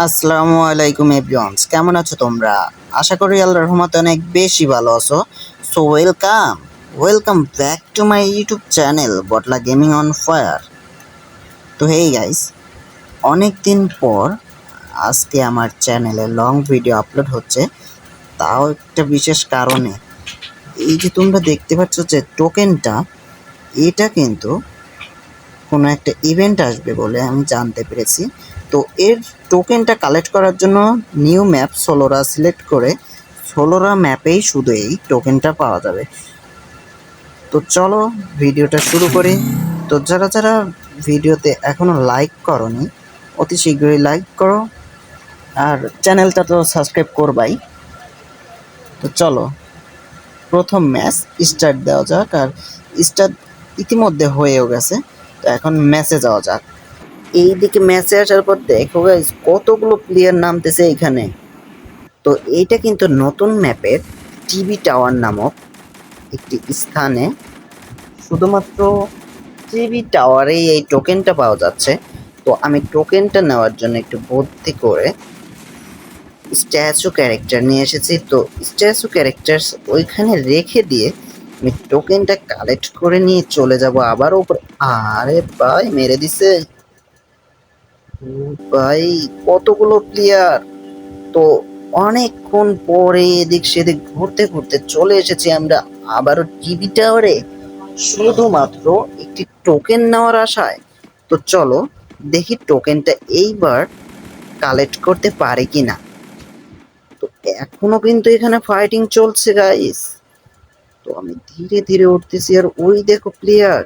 আসসালামু আলাইকুম এভরিওয়ানস কেমন আছো তোমরা? আশা করি আল্লাহর রহমতে অনেক বেশি ভালো আছো। So welcome welcome back to my YouTube channel Botla gaming on fire তো হেই গাইস অনেক দিন পর আজকে আমার চ্যানেলে লং ভিডিও আপলোড হচ্ছে। তাও একটা বিশেষ কারণে। এই যে তোমরা দেখতে পাচ্ছ যে টোকেনটা এটা কিন্তু কোনো একটা ইভেন্ট আসবে বলে আমি জানতে পেরেছি। তো এর টোকেনটা কালেক্ট করার জন্য নিউ ম্যাপ সোলোরা সিলেক্ট করে সোলোরা ম্যাপেই শুধু এই টোকেনটা পাওয়া যাবে। তো চলো ভিডিওটা শুরু করি। তো যারা যারা ভিডিওতে এখনও লাইক করনি, অতি শীঘ্রই লাইক করো। আর চ্যানেলটা তো সাবস্ক্রাইব করবাই। তো চলো, প্রথম ম্যাচ স্টার্ট দেওয়া যাক। আর স্টার্ট ইতিমধ্যে হয়েও গেছে। তো এখন ম্যাচে যাওয়া যাক। এইদিকে ম্যাচে আসার পর দেখো গাইস কতগুলো প্লেয়ার নামতেছে এখানে তো এইটা কিন্তু নতুন ম্যাপের টিভি টাওয়ার নামক একটি স্থানে শুধুমাত্র টিভি টাওয়ারেই এই টোকেনটা পাওয়া যাচ্ছে। তো আমি টোকেনটা নেওয়ার জন্য একটু বুদ্ধি করে স্ট্যাচু ক্যারেক্টার নিয়ে এসেছি। তো স্ট্যাচু ক্যারেক্টার ওইখানে রেখে দিয়ে আমি টোকেনটা কালেক্ট করে নিয়ে চলে যাব আবার উপর আরে ভাই, মেরে দিছে। ভাই, কতগুলো প্লেয়ার তো অনেকক্ষণ পরে এদিক সেদিক ঘুরতে ঘুরতে চলে এসেছি আমরা আবারও টিভি টাওয়ারে শুধুমাত্র একটি টোকেন নেওয়ার আশায়। তো চলো দেখি টোকেনটা এইবার কালেক্ট করতে পারে কিনা। তো এখনও কিন্তু এখানে ফাইটিং চলছে গাইস তো আমি ধীরে ধীরে উঠতেছি আর ওই দেখো প্লেয়ার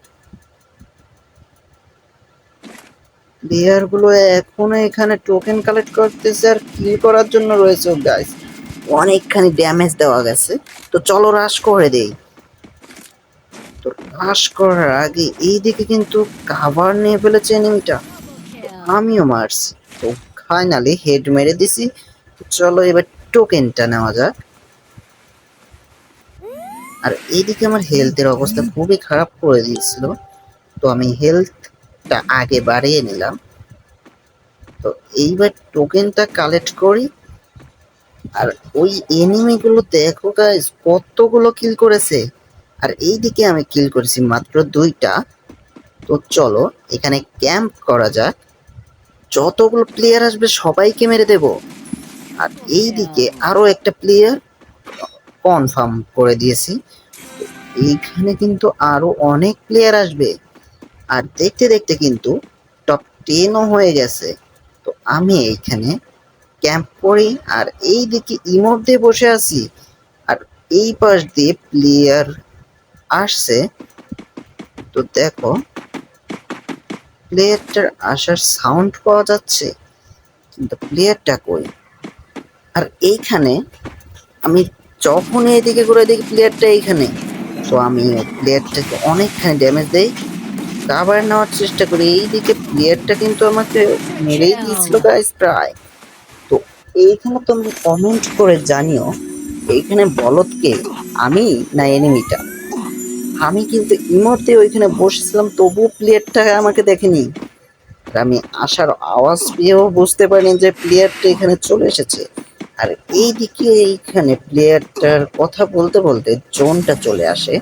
প্লেয়ারগুলো এখনও এখানে টোকেন কালেক্ট করতেছে আর কিল করার জন্য রয়েছে গাইস অনেকখানি ড্যামেজ দেওয়া গেছে। তো চলো রাশ করে দেই। তো রাশ করার আগে এইদিকে কিন্তু কাভার নিয়ে ফেলেছে এনিমিটা আমিও মারছি। তো ফাইনালি হেড মেরে দিছি। চলো এবার টোকেনটা নেওয়া যাক। আর এইদিকে আমার হেলথের অবস্থা খুবই খারাপ করে দিয়েছিল। তো আমি হেলথটা আগে বাড়িয়ে নিলাম। তো এইবার টোকেনটা কালেক্ট করি। আর ওই এনিমিগুলো দেখো গাইস কতগুলো কিল করেছে। আর এইদিকে আমি কিল করেছি মাত্র দুইটা। তো চলো, এখানে ক্যাম্প করা যাক। যতগুলো প্লেয়ার আসবে সবাইকে মেরে দেব। আর এইদিকে আরও একটা প্লেয়ার কনফার্ম করে দিয়েছি। এইখানে কিন্তু আরও অনেক প্লেয়ার আসবে। আর দেখতে দেখতে কিন্তু টপ টেনও হয়ে গেছে। তো আমি এইখানে ক্যাম্প করি আর এই দিকে ইমোট দিয়ে বসে আছি। আর এই পাশ দিয়ে প্লেয়ার আসছে। তো দেখো প্লেয়ারটার আসার সাউন্ড পাওয়া যাচ্ছে। কিন্তু প্লেয়ারটা কই? আর এইখানে আমি যখন এইদিকে করে দেখি প্লেয়ারটা এইখানে। তো আমি প্লেয়ারটাকে অনেকখানি ড্যামেজ দেই। কাভার নেওয়ার চেষ্টা করি। এইদিকে প্লেয়ারটা কিন্তু আমাকে মেরেই দিয়েছিল গাইস প্রায়। তো এইখানে তোমরা কমেন্ট করে জানিও এইখানে বলদকে আমি না এনিমিটা আমি কিন্তু ইমোতে ওইখানে বসেছিলাম তবুও প্লেয়ারটা আমাকে দেখেনি। আমি আসার আওয়াজ পেয়েও বুঝতে পারিনি যে প্লেয়ারটা এখানে চলে এসেছে। আর এইদিকে এইখানে প্লেয়ারটার কথা বলতে বলতে জোনটা চলে আসে।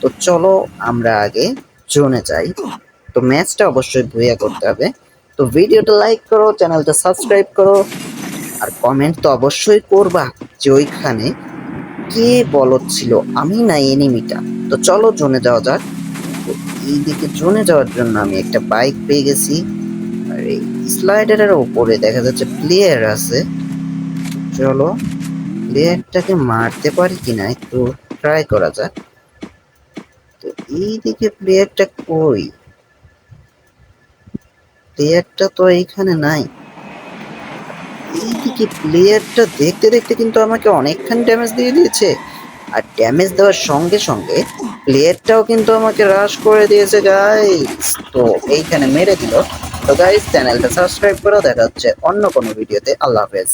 তো চলো আমরা আগে জোনে যাই। তো ম্যাচটা অবশ্যই ভুইয়া করতে হবে। তো ভিডিওটা লাইক করো চ্যানেলটা সাবস্ক্রাইব করো। আর কমেন্ট তো অবশ্যই করবা যে ওইখানে কে বলদ ছিল, আমি না এনিমিটা তো চলো জোনে যাওয়া যাক। তো এইদিকে জোনে যাওয়ার জন্য আমি একটা বাইক পেয়ে গেছি। আর এই স্লাইডারের ওপরে দেখা যাচ্ছে প্লেয়ার আছে। চলো। প্লেয়ারটাকে মারতে পারি কিনা একটু ট্রাই করা যাক। তো এইদিকে প্লেয়ারটা কই? প্লেয়ারটা তো এইখানে নাই। এইদিকে প্লেয়ারটা দেখতে দেখতে কিন্তু আমাকে অনেকখানি ড্যামেজ দিয়ে দিয়েছে। আর ড্যামেজ দেওয়ার সঙ্গে সঙ্গে প্লেয়ারটাও কিন্তু আমাকে হ্রাস করে দিয়েছে গাইস তো এইখানে মেরে দিল। তো গাইস চ্যানেলটা সাবস্ক্রাইব করে দেখা হচ্ছে অন্য কোনো ভিডিওতে আল্লাহ হাফেজ।